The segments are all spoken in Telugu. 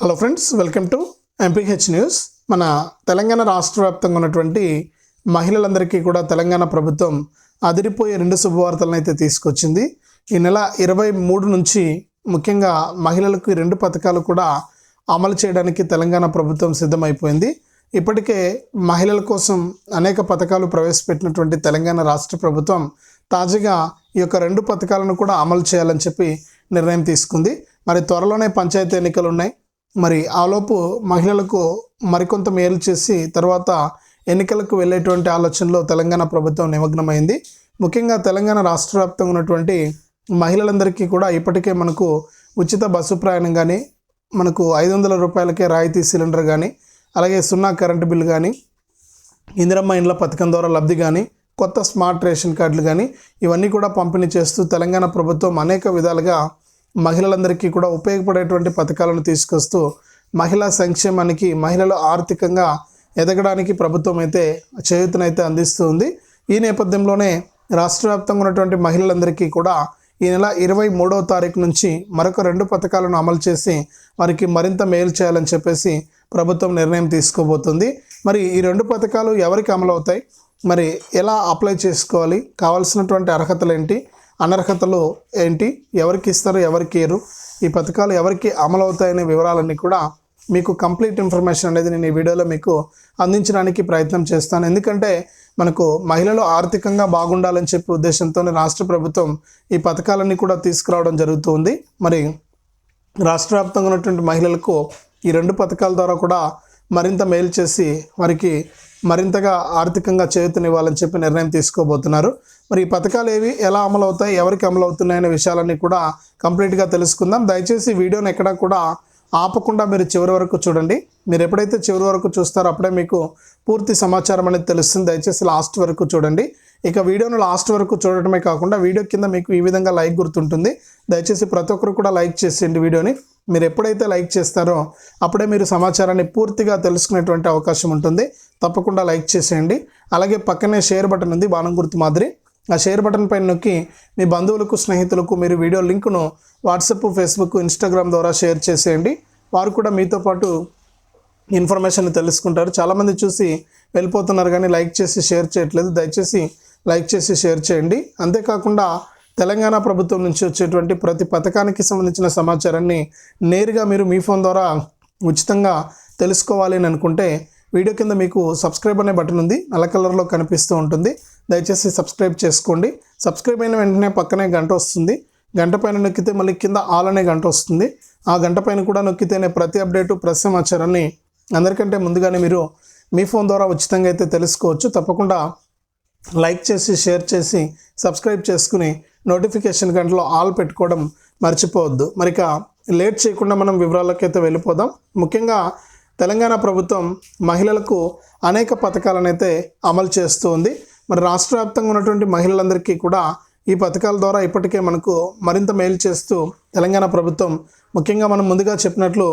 Hello friends welcome to MPH news మన తెలంగాణ రాష్ట్ర వ్యాప్తంగా ఉన్నటువంటి మహిళలందరికీ కూడా తెలంగాణ ప్రభుత్వం అదిరిపోయే రెండు శుభవార్తలను అయితే తీసుకొచ్చింది. ఈ నెల ఇరవై మూడు నుంచి ముఖ్యంగా మహిళలకు రెండు పథకాలు కూడా అమలు చేయడానికి తెలంగాణ ప్రభుత్వం సిద్ధమైపోయింది. ఇప్పటికే మహిళల కోసం అనేక పథకాలు ప్రవేశపెట్టినటువంటి తెలంగాణ రాష్ట్ర ప్రభుత్వం తాజాగా ఈ యొక్క రెండు పథకాలను కూడా అమలు చేయాలని చెప్పి నిర్ణయం తీసుకుంది. మరి త్వరలోనే పంచాయతీ ఎన్నికలు ఉన్నాయి. మరి ఆలోపు మహిళలకు మరికొంత మేలు చేసి తర్వాత ఎన్నికలకు వెళ్ళేటువంటి ఆలోచనలో తెలంగాణ ప్రభుత్వం నిమగ్నమైంది. ముఖ్యంగా తెలంగాణ రాష్ట్ర వ్యాప్తంగా ఉన్నటువంటి మహిళలందరికీ కూడా ఇప్పటికే మనకు ఉచిత బస్సు ప్రయాణం కానీ మనకు ఐదు వందల రూపాయలకే రాయితీ సిలిండర్ కానీ అలాగే సున్నా కరెంటు బిల్ కానీ ఇందిరమ్మ ఇండ్ల పథకం ద్వారా లబ్ధి కానీ కొత్త స్మార్ట్ రేషన్ కార్డులు కానీ ఇవన్నీ కూడా పంపిణీ చేస్తూ తెలంగాణ ప్రభుత్వం అనేక విధాలుగా మహిళలందరికీ కూడా ఉపయోగపడేటువంటి పథకాలను తీసుకొస్తూ మహిళా సంక్షేమానికి మహిళలు ఆర్థికంగా ఎదగడానికి ప్రభుత్వం అయితే చేయూతనైతే అందిస్తూ ఉంది. ఈ నేపథ్యంలోనే రాష్ట్ర వ్యాప్తంగా ఉన్నటువంటి మహిళలందరికీ కూడా ఈ నెల ఇరవై మూడవ తారీఖు నుంచి మరొక రెండు పథకాలను అమలు చేసి వారికి మరింత మేలు చేయాలని చెప్పేసి ప్రభుత్వం నిర్ణయం తీసుకోబోతుంది. మరి ఈ రెండు పథకాలు ఎవరికి అమలు అవుతాయి మరి ఎలా అప్లై చేసుకోవాలి? కావాల్సినటువంటి అర్హతలు ఏంటి? అనర్హతలు ఏంటి? ఎవరికి ఇస్తారు ఎవరికి ఇయ్యరు? ఈ పథకాలు ఎవరికి అమలు అవుతాయనే వివరాలన్నీ కూడా మీకు కంప్లీట్ ఇన్ఫర్మేషన్ అనేది నేను ఈ వీడియోలో మీకు అందించడానికి ప్రయత్నం చేస్తాను. ఎందుకంటే మనకు మహిళలు ఆర్థికంగా బాగుండాలని చెప్పే ఉద్దేశంతో రాష్ట్ర ప్రభుత్వం ఈ పథకాలన్నీ కూడా తీసుకురావడం జరుగుతుంది మరి రాష్ట్ర వ్యాప్తంగా ఉన్నటువంటి మహిళలకు ఈ రెండు పథకాల ద్వారా కూడా మరింత మేలు చేసి వారికి మరింతగా ఆర్థికంగా చేయూతనివ్వాలని చెప్పి నిర్ణయం తీసుకోబోతున్నారు. మరి ఈ పథకాలు ఏవి ఎలా అమలు అవుతాయి ఎవరికి అమలు అవుతున్నాయనే విషయాలన్నీ కూడా కంప్లీట్గా తెలుసుకుందాం. దయచేసి వీడియోని ఎక్కడా కూడా ఆపకుండా మీరు చివరి వరకు చూడండి. మీరు ఎప్పుడైతే చివరి వరకు చూస్తారో అప్పుడే మీకు పూర్తి సమాచారం అనేది తెలుస్తుంది. దయచేసి లాస్ట్ వరకు చూడండి. ఇక వీడియోను లాస్ట్ వరకు చూడటమే కాకుండా వీడియో కింద మీకు ఈ విధంగా లైక్ గుర్తుంటుంది. దయచేసి ప్రతి ఒక్కరు కూడా లైక్ చేసేయండి వీడియోని. మీరు ఎప్పుడైతే లైక్ చేస్తారో అప్పుడే మీరు సమాచారాన్ని పూర్తిగా తెలుసుకునేటువంటి అవకాశం ఉంటుంది. తప్పకుండా లైక్ చేసేయండి. అలాగే పక్కనే షేర్ బటన్ ఉంది బాణం గుర్తు మాదిరి. ఆ షేర్ బటన్ పైన నొక్కి మీ బంధువులకు స్నేహితులకు మీరు వీడియో లింకును వాట్సాప్ ఫేస్బుక్ ఇన్స్టాగ్రామ్ ద్వారా షేర్ చేసేయండి. వారు కూడా మీతో పాటు ఇన్ఫర్మేషన్ తెలుసుకుంటారు. చాలామంది చూసి వెళ్ళిపోతున్నారు కానీ లైక్ చేసి షేర్ చేయట్లేదు. దయచేసి లైక్ చేసి షేర్ చేయండి. అంతేకాకుండా తెలంగాణ ప్రభుత్వం నుంచి వచ్చేటువంటి ప్రతి పథకానికి సంబంధించిన సమాచారాన్ని నేరుగా మీరు మీ ఫోన్ ద్వారా ఉచితంగా తెలుసుకోవాలి అని అనుకుంటే వీడియో కింద మీకు సబ్స్క్రైబ్ అనే బటన్ ఉంది. నల్ల కలర్లో కనిపిస్తూ ఉంటుంది. దయచేసి సబ్స్క్రైబ్ చేసుకోండి. సబ్స్క్రైబ్ అయిన వెంటనే పక్కనే గంట వస్తుంది. గంట పైన నొక్కితే మళ్ళీ కింద ఆల్ అనే గంట వస్తుంది. ఆ గంట పైన కూడా నొక్కితేనే ప్రతి అప్డేటు ప్రతి సమాచారాన్ని అందరికంటే ముందుగానే మీరు మీ ఫోన్ ద్వారా ఉచితంగా అయితే తెలుసుకోవచ్చు. తప్పకుండా లైక్ చేసి షేర్ చేసి సబ్స్క్రైబ్ చేసుకుని నోటిఫికేషన్ గంటలో ఆల్ పెట్టుకోవడం మర్చిపోవద్దు. మరిక లేట్ చేయకుండా మనం వివరాలకైతే వెళ్ళిపోదాం. ముఖ్యంగా తెలంగాణ ప్రభుత్వం మహిళలకు అనేక పథకాలను అయితే అమలు చేస్తూ ఉంది. మరి రాష్ట్ర వ్యాప్తంగా ఉన్నటువంటి మహిళలందరికీ కూడా ఈ పథకాల ద్వారా ఇప్పటికే మనకు మరింత మేలు చేస్తూ తెలంగాణ ప్రభుత్వం ముఖ్యంగా మనం ముందుగా చెప్పినట్లు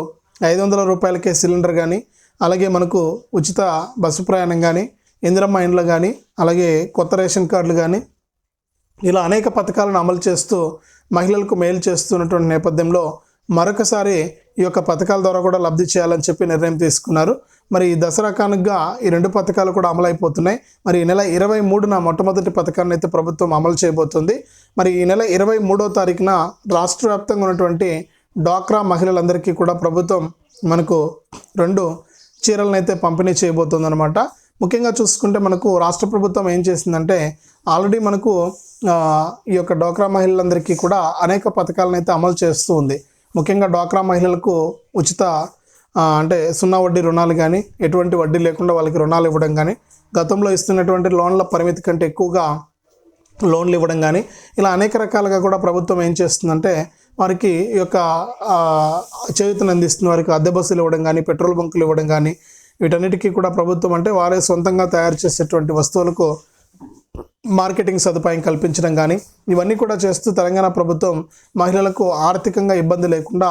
ఐదు వందల రూపాయలకే సిలిండర్ కానీ అలాగే మనకు ఉచిత బస్సు ప్రయాణం కానీ ఇందిరమ్మ ఇండ్లు కానీ అలాగే కొత్త రేషన్ కార్డులు కానీ ఇలా అనేక పథకాలను అమలు చేస్తూ మహిళలకు మేలు చేస్తున్నటువంటి నేపథ్యంలో మరొకసారి ఈ యొక్క పథకాల ద్వారా కూడా లబ్ధి చేయాలని చెప్పి నిర్ణయం తీసుకున్నారు. మరి ఈ దసరా కానుకగా ఈ రెండు పథకాలు కూడా అమలైపోతున్నాయి. మరి ఈ నెల ఇరవై మూడున మొట్టమొదటి పథకాన్ని అయితే ప్రభుత్వం అమలు చేయబోతుంది. మరి ఈ నెల ఇరవై మూడో తారీఖున రాష్ట్ర వ్యాప్తంగా ఉన్నటువంటి డ్వాక్రా మహిళలందరికీ కూడా ప్రభుత్వం మనకు రెండు చీరలను అయితే పంపిణీ చేయబోతుంది అనమాట ముఖ్యంగా చూసుకుంటే మనకు రాష్ట్ర ప్రభుత్వం ఏం చేసిందంటే ఆల్రెడీ మనకు ఈ యొక్క డ్వాక్రా మహిళలందరికీ కూడా అనేక పథకాలను అయితే అమలు చేస్తూ ఉంది. ముఖ్యంగా డ్వాక్రా మహిళలకు ఉచిత అంటే సున్నా వడ్డీ రుణాలు కానీ ఎటువంటి వడ్డీ లేకుండా వాళ్ళకి రుణాలు ఇవ్వడం కానీ గతంలో ఇస్తున్నటువంటి లోన్ల పరిమితి కంటే ఎక్కువగా లోన్లు ఇవ్వడం కానీ ఇలా అనేక రకాలుగా కూడా ప్రభుత్వం ఏం చేస్తుందంటే వారికి ఈ యొక్క ఆ, చేయూతను అందిస్తున్న వారికి అద్దె బస్సులు ఇవ్వడం కానీ పెట్రోల్ బంకులు ఇవ్వడం కానీ వీటన్నిటికీ కూడా ప్రభుత్వం అంటే వారే సొంతంగా తయారు చేసేటువంటి వస్తువులకు మార్కెటింగ్ సదుపాయం కల్పించడం కానీ ఇవన్నీ కూడా చేస్తూ తెలంగాణ ప్రభుత్వం మహిళలకు ఆర్థికంగా ఇబ్బంది లేకుండా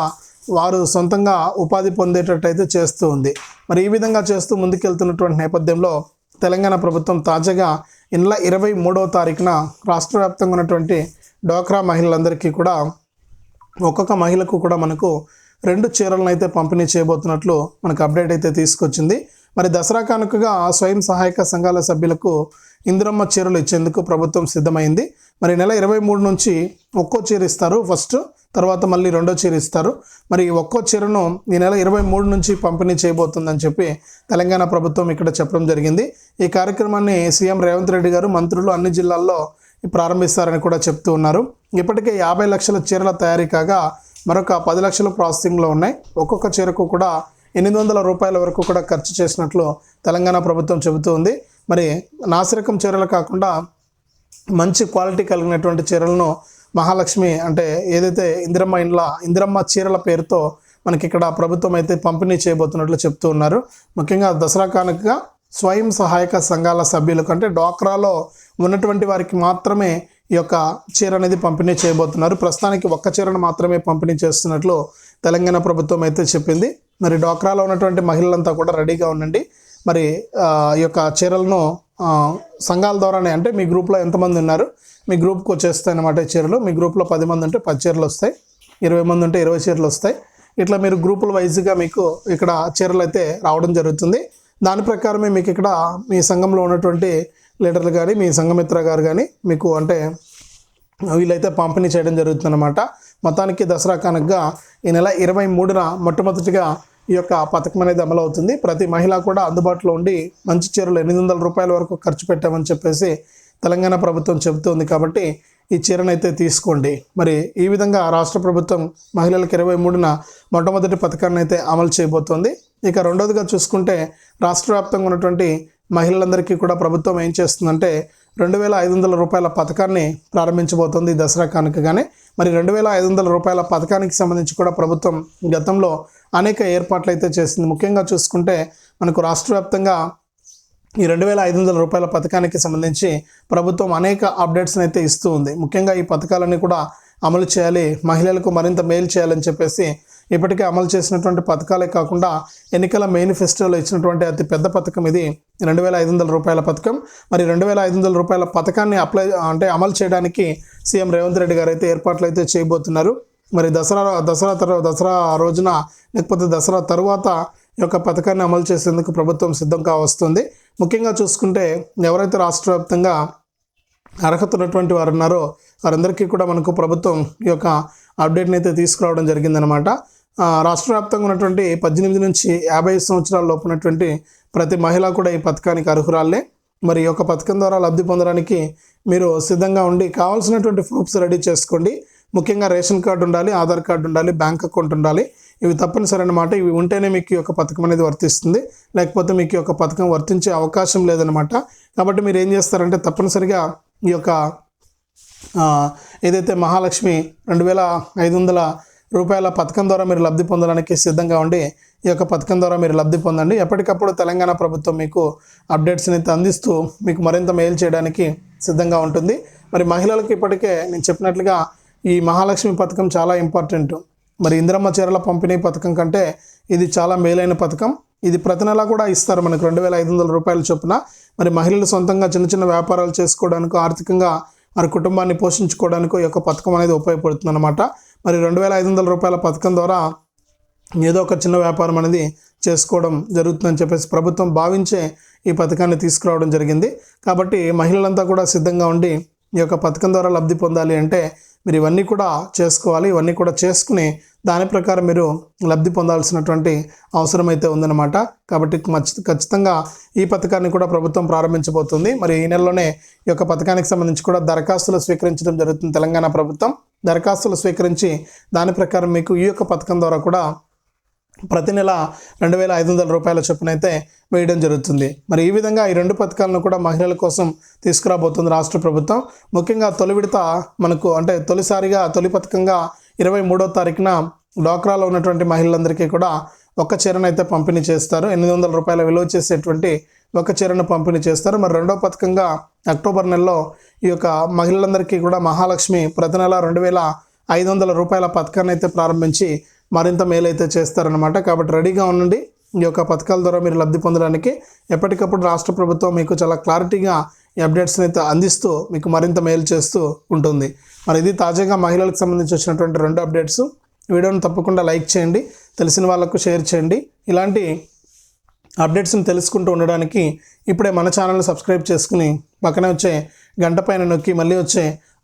వారు సొంతంగా ఉపాధి పొందేటట్టయితే చేస్తూ ఉంది. మరి ఈ విధంగా చేస్తూ ముందుకెళ్తున్నటువంటి నేపథ్యంలో తెలంగాణ ప్రభుత్వం తాజాగా ఈ నెల ఇరవై మూడవ తారీఖున రాష్ట్ర వ్యాప్తంగా ఉన్నటువంటి డోక్రా మహిళలందరికీ కూడా ఒక్కొక్క మహిళకు కూడా మనకు రెండు చీరలను అయితే పంపిణీ చేయబోతున్నట్లు మనకు అప్డేట్ అయితే తీసుకొచ్చింది. మరి దసరా కానుకగా స్వయం సహాయక సంఘాల సభ్యులకు ఇందిరమ్మ చీరలు ఇచ్చేందుకు ప్రభుత్వం సిద్ధమైంది. మరి నెల ఇరవై మూడు నుంచి ఒక్కో చీర ఇస్తారు. ఫస్ట్ తర్వాత మళ్ళీ రెండో చీర ఇస్తారు. మరి ఒక్కో చీరను ఈ నెల ఇరవై మూడు నుంచి పంపిణీ చేయబోతుందని చెప్పి తెలంగాణ ప్రభుత్వం ఇక్కడ చెప్పడం జరిగింది. ఈ కార్యక్రమాన్ని సీఎం రేవంత్ రెడ్డి గారు మంత్రులు అన్ని జిల్లాల్లో ప్రారంభిస్తారని కూడా చెప్తూ ఉన్నారు. ఇప్పటికే యాభై లక్షల చీరల తయారీ కాగా మరొక పది లక్షల ప్రాసెసింగ్లో ఉన్నాయి. ఒక్కొక్క చీరకు కూడా ఎనిమిది వందల రూపాయల వరకు కూడా ఖర్చు చేసినట్లు తెలంగాణ ప్రభుత్వం చెబుతూ ఉంది. మరి నాసిరకం చీరలు కాకుండా మంచి క్వాలిటీ కలిగినటువంటి చీరలను మహాలక్ష్మి అంటే ఏదైతే ఇందిరమ్మ ఇండ్ల ఇందిరమ్మ చీరల పేరుతో మనకి ఇక్కడ ప్రభుత్వం అయితే పంపిణీ చేయబోతున్నట్లు చెప్తూ ఉన్నారు. ముఖ్యంగా దసరా కానుకగా స్వయం సహాయక సంఘాల సభ్యులకు అంటే డ్వాక్రాలో ఉన్నటువంటి వారికి మాత్రమే ఈ యొక్క చీర అనేది పంపిణీ చేయబోతున్నారు. ప్రస్తుతానికి ఒక్క చీరను మాత్రమే పంపిణీ చేస్తున్నట్లు తెలంగాణ ప్రభుత్వం అయితే చెప్పింది. మరి డ్వాక్రాలో ఉన్నటువంటి మహిళలంతా కూడా రెడీగా ఉండండి. మరి ఈ యొక్క చీరలను సంఘాల ద్వారానే అంటే మీ గ్రూప్లో ఎంతమంది ఉన్నారు? మీ గ్రూప్కి వచ్చేస్తాయి అన్నమాట ఈ చీరలు. మీ గ్రూప్లో పది మంది ఉంటే పది చీరలు వస్తాయి. ఇరవై మంది ఉంటే ఇరవై చీరలు వస్తాయి. ఇట్లా మీరు గ్రూపుల వైజ్గా మీకు ఇక్కడ చీరలు అయితే రావడం జరుగుతుంది. దాని ప్రకారమే మీకు ఇక్కడ మీ సంఘంలో ఉన్నటువంటి లీడర్లు కానీ మీ సంఘమిత్ర గారు కానీ మీకు అంటే వీళ్ళైతే పంపిణీ చేయడం జరుగుతుందన్నమాట. మొత్తానికి దసరా కనుకగా ఈ నెల ఇరవై మూడున మొట్టమొదటిగా ఈ యొక్క పథకం అనేది అమలవుతుంది. ప్రతి మహిళ కూడా అందుబాటులో ఉండి మంచి చీరలు ఎనిమిది వందల రూపాయల వరకు ఖర్చు పెట్టామని చెప్పేసి తెలంగాణ ప్రభుత్వం చెబుతోంది కాబట్టి ఈ చీరను అయితే తీసుకోండి. మరి ఈ విధంగా రాష్ట్ర ప్రభుత్వం మహిళలకు ఇరవై మూడున మొట్టమొదటి పథకాన్ని అయితే అమలు చేయబోతోంది. ఇక రెండోదిగా చూసుకుంటే రాష్ట్ర వ్యాప్తంగా ఉన్నటువంటి మహిళలందరికీ కూడా ప్రభుత్వం ఏం చేస్తుందంటే రెండు వేల ఐదు వందల రూపాయల పథకాన్ని ప్రారంభించబోతోంది దసరా కానుకగానే. మరి రెండు వేల ఐదు వందల రూపాయల పథకానికి సంబంధించి కూడా ప్రభుత్వం గతంలో అనేక ఏర్పాట్లు అయితే చేసింది. ముఖ్యంగా చూసుకుంటే మనకు రాష్ట్ర వ్యాప్తంగా ఈ రెండు వేల ఐదు వందల రూపాయల పథకానికి సంబంధించి ప్రభుత్వం అనేక అప్డేట్స్ని అయితే ఇస్తూ ఉంది. ముఖ్యంగా ఈ పథకాలన్నీ కూడా అమలు చేయాలి. మహిళలకు మరింత మేలు చేయాలని చెప్పేసి ఇప్పటికే అమలు చేసినటువంటి పథకాలే కాకుండా ఎన్నికల మేనిఫెస్టోలో ఇచ్చినటువంటి అతి పెద్ద పథకం ఇది. రెండు వేల ఐదు వందల రూపాయల పథకం. మరి రెండు వేల ఐదు వందల రూపాయల పథకాన్ని అప్లై అంటే అమలు చేయడానికి సీఎం రేవంత్ రెడ్డి గారు అయితే ఏర్పాట్లు అయితే చేయబోతున్నారు. మరి దసరా దసరా తర్వాత దసరా రోజున లేకపోతే దసరా తరువాత ఈ యొక్క పథకాన్ని అమలు చేసేందుకు ప్రభుత్వం సిద్ధంగా వస్తుంది. ముఖ్యంగా చూసుకుంటే ఎవరైతే రాష్ట్ర వ్యాప్తంగా అర్హత ఉన్నటువంటి వారు ఉన్నారో వారందరికీ కూడా మనకు ప్రభుత్వం ఈ యొక్క అప్డేట్ని అయితే తీసుకురావడం జరిగిందనమాట రాష్ట్ర వ్యాప్తంగా ఉన్నటువంటి పద్దెనిమిది నుంచి యాభై సంవత్సరాల లోపు ఉన్నటువంటి ప్రతి మహిళ కూడా ఈ పథకానికి అర్హురాలే మరి ఈ యొక్క పథకం ద్వారా లబ్ధి పొందడానికి మీరు సిద్ధంగా ఉండి కావాల్సినటువంటి ప్రూఫ్స్ రెడీ చేసుకోండి. ముఖ్యంగా రేషన్ కార్డు ఉండాలి ఆధార్ కార్డు ఉండాలి బ్యాంక్ అకౌంట్ ఉండాలి. ఇవి తప్పనిసరి అన్నమాట. ఇవి ఉంటేనే మీకు ఈ యొక్క పథకం అనేది వర్తిస్తుంది. లేకపోతే మీకు ఈ యొక్క పథకం వర్తించే అవకాశం లేదనమాట కాబట్టి మీరు ఏం చేస్తారంటే తప్పనిసరిగా ఈ యొక్క ఏదైతే మహాలక్ష్మి రెండు వేల ఐదు వందల రూపాయల పథకం ద్వారా మీరు లబ్ధి పొందడానికి సిద్ధంగా ఉండి ఈ యొక్క పథకం ద్వారా మీరు లబ్ధి పొందండి. ఎప్పటికప్పుడు తెలంగాణ ప్రభుత్వం మీకు అప్డేట్స్ని అయితే అందిస్తూ మీకు మరింత మేలు చేయడానికి సిద్ధంగా ఉంటుంది. మరి మహిళలకు ఇప్పటికే నేను చెప్పినట్లుగా ఈ మహాలక్ష్మి పథకం చాలా ఇంపార్టెంట్ మరి ఇందిరమ్మ చీరల పంపిణీ పథకం కంటే ఇది చాలా మేలైన పథకం. ఇది ప్రతి నెల కూడా ఇస్తారు మనకు రెండు వేల ఐదు వందల రూపాయల చొప్పున. మరి మహిళలు సొంతంగా చిన్న చిన్న వ్యాపారాలు చేసుకోవడానికి ఆర్థికంగా వారి కుటుంబాన్ని పోషించుకోవడానికి ఈ యొక్క పథకం అనేది ఉపయోగపడుతుంది అనమాట మరి రెండు వేల ఐదు వందల రూపాయల పథకం ద్వారా ఏదో ఒక చిన్న వ్యాపారం అనేది చేసుకోవడం జరుగుతుందని చెప్పేసి ప్రభుత్వం భావించే ఈ పథకాన్ని తీసుకురావడం జరిగింది. కాబట్టి మహిళలంతా కూడా సిద్ధంగా ఉండి ఈ యొక్క పథకం ద్వారా లబ్ధి పొందాలి అంటే మీరు ఇవన్నీ కూడా చేసుకోవాలి ఇవన్నీ కూడా చేసుకుని దాని ప్రకారం మీరు లబ్ధి పొందాల్సినటువంటి అవసరం అయితే ఉందన్నమాట. కాబట్టి ఖచ్చితంగా ఈ పథకాన్ని కూడా ప్రభుత్వం ప్రారంభించబోతుంది. మరి ఈ నెలలోనే ఈ యొక్క పథకానికి సంబంధించి కూడా దరఖాస్తులు స్వీకరించడం జరుగుతుంది తెలంగాణ ప్రభుత్వం. దరఖాస్తులు స్వీకరించి దాని ప్రకారం మీకు ఈ యొక్క పథకం ద్వారా కూడా ప్రతి నెల రెండు వేల ఐదు వందల రూపాయల చొప్పున అయితే వేయడం జరుగుతుంది. మరి ఈ విధంగా ఈ రెండు పథకాలను కూడా మహిళల కోసం తీసుకురాబోతుంది రాష్ట్ర ప్రభుత్వం. ముఖ్యంగా తొలి విడత మనకు అంటే తొలిసారిగా తొలి పథకంగా ఇరవై మూడో తారీఖున డోక్రాలో ఉన్నటువంటి మహిళలందరికీ కూడా ఒక చీరను అయితే పంపిణీ చేస్తారు. ఎనిమిది వందల రూపాయల విలువ చేసేటువంటి ఒక చీరను పంపిణీ చేస్తారు. మరి రెండో పథకంగా అక్టోబర్ నెలలో ఈ యొక్క మహిళలందరికీ కూడా మహాలక్ష్మి ప్రతి నెల రెండు వేల ఐదు వందల రూపాయల పథకాన్ని అయితే ప్రారంభించి మరింత మేలైతే చేస్తారనమాట కాబట్టి రెడీగా ఉండండి. ఈ యొక్క పథకాల ద్వారా మీరు లబ్ధి పొందడానికి ఎప్పటికప్పుడు రాష్ట్ర ప్రభుత్వం మీకు చాలా క్లారిటీగా ఈ అప్డేట్స్ని అయితే అందిస్తూ మీకు మరింత మేలు చేస్తూ ఉంటుంది. మరి ఇది తాజాగా మహిళలకు సంబంధించి వచ్చినటువంటి రెండు అప్డేట్స్. వీడియోని తప్పకుండా లైక్ చేయండి. తెలిసిన వాళ్ళకు షేర్ చేయండి. ఇలాంటి అప్డేట్స్ని తెలుసుకుంటూ ఉండడానికి ఇప్పుడే మన ఛానల్ని సబ్స్క్రైబ్ చేసుకుని పక్కనే వచ్చే గంట పైన నొక్కి మళ్ళీ వచ్చే